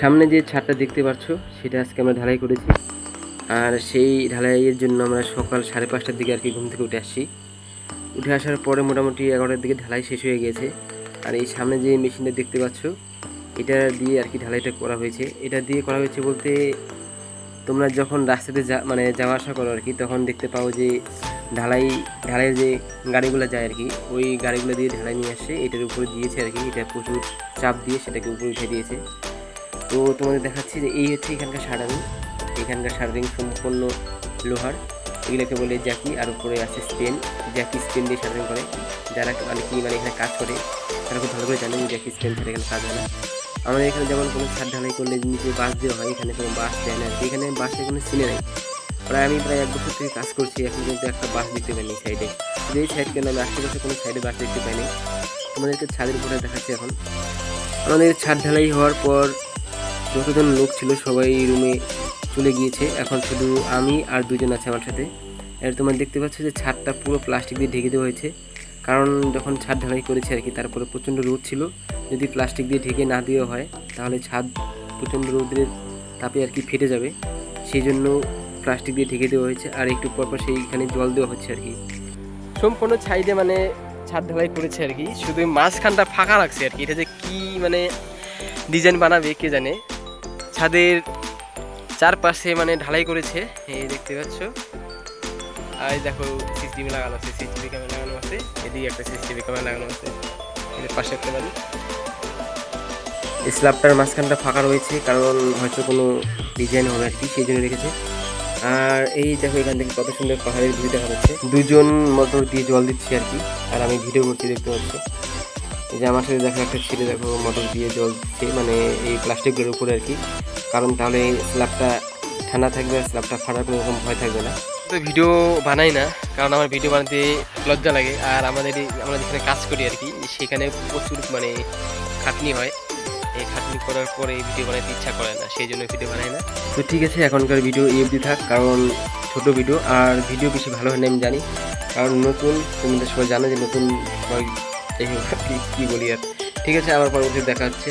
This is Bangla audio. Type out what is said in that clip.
সামনে যে ছাদটা দেখতে পাচ্ছ সেটা আজকে আমরা ঢালাই করেছি। আর সেই ঢালাইয়ের জন্য আমরা সকাল সাড়ে পাঁচটার দিকে আর কি ঘুম থেকে উঠে আসছি। উঠে আসার পরে মোটামুটি এগারোটার দিকে ঢালাই শেষ হয়ে গেছে। আর এই সামনে যে মেশিনটা দেখতে পাচ্ছ, এটা দিয়ে আর কি ঢালাইটা করা হয়েছে। এটা দিয়ে করা হয়েছে বলতে তোমরা যখন রাস্তাতে যা মানে যাওয়া আসা করো আর কি, তখন দেখতে পাও যে ঢালাই, ঢালাইয়ের যে গাড়িগুলো যায় আর কি, ওই গাড়িগুলো দিয়ে ঢালাই নিয়ে আসছে এটার উপরে দিয়েছে আর কি। এটা প্রচুর চাপ দিয়ে সেটাকে উপরে উঠে দিয়েছে। তো তোমাদের দেখাচ্ছি যে এই হচ্ছে এখানকার শাটারিং এখানকার শাটারিং সম্পূর্ণ লোহার। এগুলোকে বলে জ্যাকি, আর উপরে আছে স্পেন। জ্যাকি স্পেন দিয়ে শাটারিং করে। যারা মানে কি মানে এখানে কাজ করে, তারা খুব ভালো করে জানেন জ্যাকি স্পেন ছাড়া এখানে কাজ হয় না। আমাদের এখানে যেমন কোনো ছাদ ঢালাই করলে নিচে বাস দেওয়া হয়, এখানে কোনো বাস দেয় না। এখানে বাসের কোনো সিনে নেই। প্রায় আমি প্রায় এক বছর থেকে কাজ করছি, এখন কিন্তু একটা বাস দেখতে পাইনি সাইডে। যে সাইড কেন আমি আশেপাশে কোনো সাইডে বাস দেখতে পাইনি। আমাদেরকে ছাদের উপরে দেখাচ্ছি এখন। আমাদের ছাদ ঢালাই হওয়ার পর যতজন লোক ছিল সবাই রুমে চলে গিয়েছে। এখন শুধু আমি আর দুজন আছে আমার সাথে। এর তোমরা দেখতে পাচ্ছ যে ছাদটা পুরো প্লাস্টিক দিয়ে ঢেকে দেওয়া হয়েছে। কারণ যখন ছাদ ঢালাই করেছে আর কি, তারপরে প্রচণ্ড রোদ ছিল। যদি প্লাস্টিক দিয়ে ঢেকে না দেওয়া হয়, তাহলে ছাদ প্রচণ্ড রোদের তাপে আর কি ফেটে যাবে। সেই জন্য প্লাস্টিক দিয়ে ঢেকে দেওয়া হয়েছে আর একটু পর পর সেইখানে জল দেওয়া হচ্ছে আর কি। সম্পূর্ণ সাইডে মানে ছাদ ঢালাই করেছে আর কি। শুধু মাঝখানটা ফাঁকা রাখছে আর কি। এটা যে কী মানে ডিজাইন বানাবে, কে জানে? ছাদের চারপাশে মানে ঢালাই করেছে। এই দেখতে পাচ্ছ। আর দেখো সিসিটিভি লাগানো আছে, সিসিটিভি ক্যামেরা লাগানো আছে। এদিকে একটা সিসিটিভি ক্যামেরা লাগানো আছে। এর পাশে একটা বাড়ি। স্ল্যাবটার মাঝখানটা ফাঁকা রয়েছে, কারণ হয়তো কোনো ডিজাইন হবে আর কি, সেই জন্য রেখেছে। আর এই দেখো এখান থেকে কত সুন্দর পাহাড়ের ভিউ দেখা যাচ্ছে। দুজন মোটর দিয়ে জল দিচ্ছে আর কি, আর আমি ভিডিও করছি, দেখতে পাচ্ছি। এই যে আমার সাথে দেখো একটা ছেলে দেখো মোটর দিয়ে জল দিচ্ছে মানে এই প্লাস্টিকগুলোর উপরে আর কি। কারণ তাহলে এই স্ল্যাবটা ঠান্ডা থাকবে স্ল্যাবটা ফাটার কোনো রকম ভয় থাকবে না। তো ভিডিও বানাই না কারণ আমার ভিডিও বানাতে লজ্জা লাগে আর আমাদের আমরা যেখানে কাজ করি আর কি সেখানে প্রচুর মানে খাটনি হয়। এই খাটনি করার পরে ভিডিও বানাতে ইচ্ছা করে না সেই জন্য ভিডিও বানাই না। তো ঠিক আছে এখনকার ভিডিও এই অবধি থাক কারণ ছোট ভিডিও আর ভিডিও বেশি ভালো হয় না আমি জানি। কারণ নতুন তোমরা সবাই জানো যে নতুন কি কী বলি আর। ঠিক আছে আবার পরবর্তী দেখা হচ্ছে।